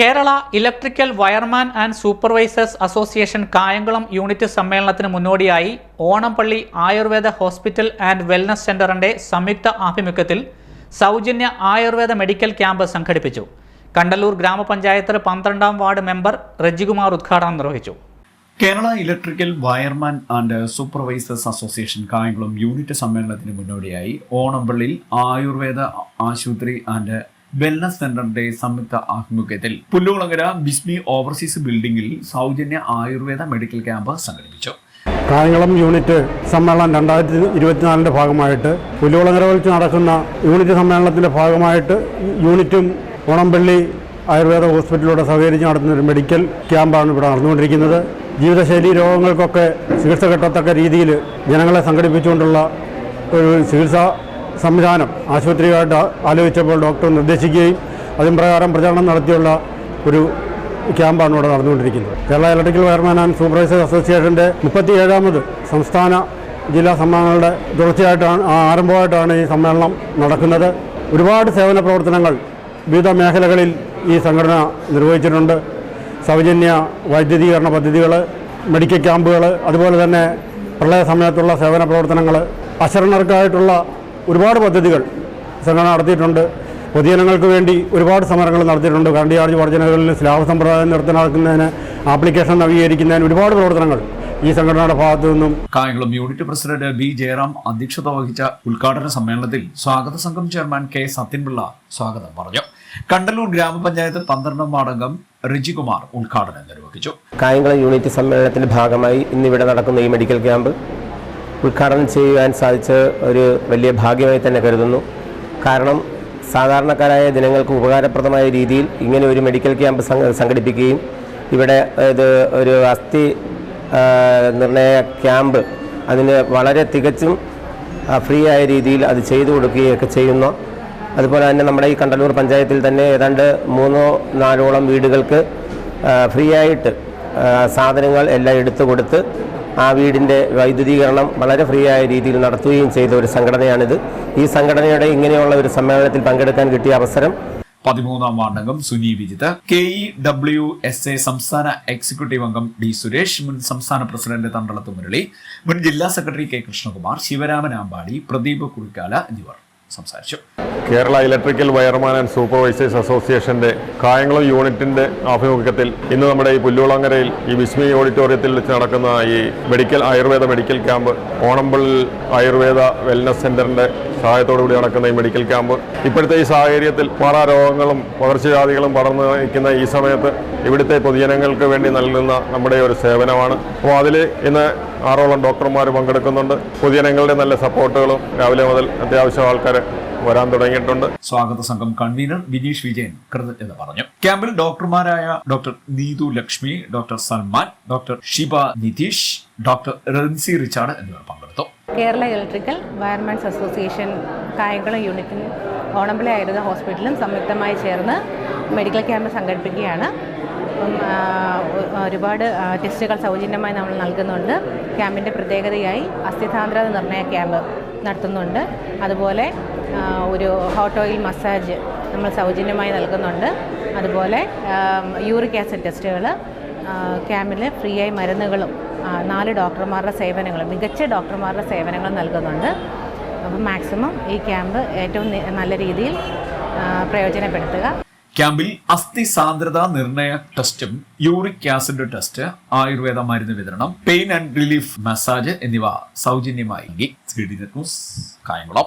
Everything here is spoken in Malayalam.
Kerala electrical wireman and supervisors association Kayamkulam unit സമ്മേളനത്തിന് മുന്നോടിയായി Onampally Ayurveda hospital and wellness സെന്ററിന്റെ സംയുക്ത ആഭിമുഖ്യത്തിൽ സൗജന്യ ആയുർവേദ മെഡിക്കൽ ക്യാമ്പ് സംഘടിപ്പിച്ചു. കണ്ടല്ലൂർ ഗ്രാമപഞ്ചായത്ത് പന്ത്രണ്ടാം വാർഡ് മെമ്പർ റജികുമാർ ഉദ്ഘാടനം നിർവഹിച്ചു. Kerala electrical wireman and supervisors association Kayamkulam unit സമ്മേളനത്തിന് മുന്നോടിയായി ഓണംപള്ളിയിൽ ആയുർവേദ ആശുപത്രി ആൻഡ് വെൽനസ് സെന്ററിന്റെ സംയുക്ത ആഭിമുഖ്യത്തിൽ പുല്ലുകുളങ്ങര ബിസ്മി ഓവർസീസ് ബിൽഡിംഗിൽ സൗജന്യ ആയുർവേദ മെഡിക്കൽ ക്യാമ്പ് സംഘടിപ്പിച്ചു. കായംകുളം യൂണിറ്റ് സമ്മേളനം രണ്ടായിരത്തി ഇരുപത്തിനാലിന്റെ ഭാഗമായിട്ട് പുല്ലുകുളങ്ങര വെച്ച് നടക്കുന്ന യൂണിറ്റ് സമ്മേളനത്തിന്റെ ഭാഗമായിട്ട് യൂണിറ്റും ഓണംപള്ളി ആയുർവേദ ഹോസ്പിറ്റലിലൂടെ സഹകരിച്ച് നടത്തുന്ന ഒരു മെഡിക്കൽ ക്യാമ്പാണ് ഇവിടെ നടന്നുകൊണ്ടിരിക്കുന്നത്. ജീവിതശൈലി രോഗങ്ങൾക്കൊക്കെ ചികിത്സ കിട്ടത്തക്ക രീതിയിൽ ജനങ്ങളെ സംഘടിപ്പിച്ചുകൊണ്ടുള്ള ഒരു ചികിത്സാ സംവിധാനം ആശുപത്രിയുമായിട്ട് ആലോചിച്ചപ്പോൾ ഡോക്ടർ നിർദ്ദേശിക്കുകയും അതിന് പ്രകാരം പ്രചാരണം നടത്തിയുള്ള ഒരു ക്യാമ്പാണ് ഇവിടെ നടന്നുകൊണ്ടിരിക്കുന്നത്. Kerala electrical wireman and supervisors അസോസിയേഷന്റെ മുപ്പത്തി ഏഴാമത് സംസ്ഥാന ജില്ലാ സമ്മേളനങ്ങളുടെ തുടർച്ചയായിട്ടാണ് ആരംഭമായിട്ടാണ് ഈ സമ്മേളനം നടക്കുന്നത്. ഒരുപാട് സേവന പ്രവർത്തനങ്ങൾ വിവിധ മേഖലകളിൽ ഈ സംഘടന നിർവഹിച്ചിട്ടുണ്ട്. സൗജന്യ വൈദ്യുതീകരണ പദ്ധതികൾ മെഡിക്കൽ ക്യാമ്പുകൾ അതുപോലെ തന്നെ പ്രളയ സമയത്തുള്ള സേവന പ്രവർത്തനങ്ങൾ അശരണർക്കായിട്ടുള്ള ഒരുപാട് പദ്ധതികൾ സംഘടന നടത്തിയിട്ടുണ്ട്. പൊതുജനങ്ങൾക്ക് വേണ്ടി ഒരുപാട് സമരങ്ങൾ നടത്തിയിട്ടുണ്ട്. കറണ്ട് ചാർജ് വർജനകളിൽ സ്ലാബ് സമ്പ്രദായം നിർത്തലാക്കുന്നതിന് ആപ്ലിക്കേഷൻ നവീകരിക്കുന്നതിന് ഒരുപാട് പ്രവർത്തനങ്ങൾ ഈ സംഘടനയുടെ ഭാഗത്തു നിന്നും Kayamkulam unit president B Jayaram അധ്യക്ഷത വഹിച്ച ഉദ്ഘാടന സമ്മേളനത്തിൽ സ്വാഗത സംഘം ചെയർമാൻ കെ സത്യൻപിള്ള സ്വാഗതം പറഞ്ഞു. കണ്ടല്ലൂർ ഗ്രാമപഞ്ചായത്ത് പന്ത്രണ്ടാം വാർഡംഗം റിജികുമാർ ഉദ്ഘാടനം നിർവഹിച്ചു. കായംകുളം യൂണിറ്റ് സമ്മേളനത്തിന്റെ ഭാഗമായി ഇന്നിവിടെ നടക്കുന്ന ഈ മെഡിക്കൽ ക്യാമ്പ് ഉദ്ഘാടനം ചെയ്യുവാൻ സാധിച്ചത് ഒരു വലിയ ഭാഗ്യമായി തന്നെ കരുതുന്നു. കാരണം സാധാരണക്കാരായ ജനങ്ങൾക്ക് ഉപകാരപ്രദമായ രീതിയിൽ ഇങ്ങനെ ഒരു മെഡിക്കൽ ക്യാമ്പ് സംഘ- സംഘടിപ്പിക്കുകയും ഇവിടെ ഇത് ഒരു അസ്ഥി നിർണയ ക്യാമ്പ് അതിന് വളരെ തികച്ചും ഫ്രീ ആയ രീതിയിൽ അത് ചെയ്തു കൊടുക്കുകയൊക്കെ ചെയ്യുന്നു. അതുപോലെ തന്നെ നമ്മുടെ ഈ കണ്ടല്ലൂർ പഞ്ചായത്തിൽ തന്നെ ഏതാണ്ട് മൂന്നോ നാലോളം വീടുകൾക്ക് ഫ്രീ ആയിട്ട് സാധനങ്ങൾ എല്ലാം എടുത്തു കൊടുത്ത് ആ വീടിന്റെ വൈദ്യുതീകരണം വളരെ ഫ്രീ ആയ രീതിയിൽ നടത്തുകയും ചെയ്ത ഒരു സംഘടനയാണിത്. ഈ സംഘടനയുടെ ഇങ്ങനെയുള്ള ഒരു സമ്മേളനത്തിൽ പങ്കെടുക്കാൻ കിട്ടിയ അവസരം പതിമൂന്നാം വാർഡംഗം Suni Vijith K E W S A സംസ്ഥാന എക്സിക്യൂട്ടീവ് അംഗം ഡി സുരേഷ് മുൻ സംസ്ഥാന പ്രസിഡന്റ് തണ്ടളത്ത് മുരളി മുൻ ജില്ലാ സെക്രട്ടറി കെ കൃഷ്ണകുമാർ ശിവരാമൻ ആമ്പാടി പ്രദീപ് കുഴിക്കാല എന്നിവർ. സംസാരിച്ചു. Kerala electrical wireman and supervisors അസോസിയേഷന്റെ കായംകുളം യൂണിറ്റിന്റെ ആഭിമുഖ്യത്തിൽ ഇന്ന് നമ്മുടെ ഈ പുല്ലുളങ്ങരയിൽ ഈ വിസ്മി ഓഡിറ്റോറിയത്തിൽ വെച്ച് നടക്കുന്ന ഈ medical Ayurveda medical camp Onampally Ayurveda wellness സെന്ററിന്റെ സഹായത്തോടുകൂടി നടക്കുന്ന ഈ മെഡിക്കൽ ക്യാമ്പ്. ഇപ്പോഴത്തെ ഈ സാഹചര്യത്തിൽ പല രോഗങ്ങളും പകർച്ചവ്യാധികളും പടർന്നു നിൽക്കുന്ന ഈ സമയത്ത് ഇവിടുത്തെ പൊതുജനങ്ങൾക്ക് വേണ്ടി നൽകുന്ന നമ്മുടെ ഒരു സേവനമാണ്. അപ്പോൾ അതിൽ ഇന്ന് ആറോളം ഡോക്ടർമാർ പങ്കെടുക്കുന്നുണ്ട്. പൊതുജനങ്ങളുടെ നല്ല സപ്പോർട്ടുകളും രാവിലെ മുതൽ അത്യാവശ്യം ആൾക്കാർ വരാൻ തുടങ്ങിയിട്ടുണ്ട്. സ്വാഗത സംഘം കൺവീനർ ബിനീഷ് വിജയൻ കൃതജ്ഞത പറഞ്ഞു. ക്യാമ്പിൽ ഡോക്ടർമാരായ doctor Neethu Lakshmi doctor Salman doctor Shiba Nitheesh doctor Ransi Richard എന്നിവർ പങ്കെടുത്തു. Kerala electrical wiremans association Kayamkulam യൂണിറ്റിന് ഓണംപിളി ആയുർവേദ ഹോസ്പിറ്റലും സംയുക്തമായി ചേർന്ന് മെഡിക്കൽ ക്യാമ്പ് സംഘടിപ്പിക്കുകയാണ്. അപ്പം, ഒരുപാട് ടെസ്റ്റുകൾ സൗജന്യമായി നമ്മൾ നൽകുന്നുണ്ട്. ക്യാമ്പിന്റെ പ്രത്യേകതയായി അസ്ഥിതാന്ത്ര നിർണയ ക്യാമ്പ് നടത്തുന്നുണ്ട്. അതുപോലെ ഒരു ഹോട്ട് ഓയിൽ മസാജ് നമ്മൾ സൗജന്യമായി നൽകുന്നുണ്ട്. അതുപോലെ യൂറിക് ആസിഡ് ടെസ്റ്റുകൾ ക്യാമ്പിൽ ഫ്രീ ആയി മരുന്നുകളും നാല് ഡോക്ടർമാരുടെ സേവനങ്ങളും മികച്ച ഡോക്ടർമാരുടെ സേവനങ്ങൾ നൽകുന്നുണ്ട്. അപ്പം മാക്സിമം ഈ ക്യാമ്പ് ഏറ്റവും നല്ല രീതിയിൽ പ്രയോജനപ്പെടുത്തുക. ക്യാമ്പിൽ അസ്ഥി സാന്ദ്രത നിർണയ ടെസ്റ്റും യൂറിക് ആസിഡ് ടെസ്റ്റ് ആയുർവേദ മരുന്ന് വിതരണം പെയിൻ ആൻഡ് റിലീഫ് മസാജ് എന്നിവ സൗജന്യമായി ന്യൂസ് കായംകുളം.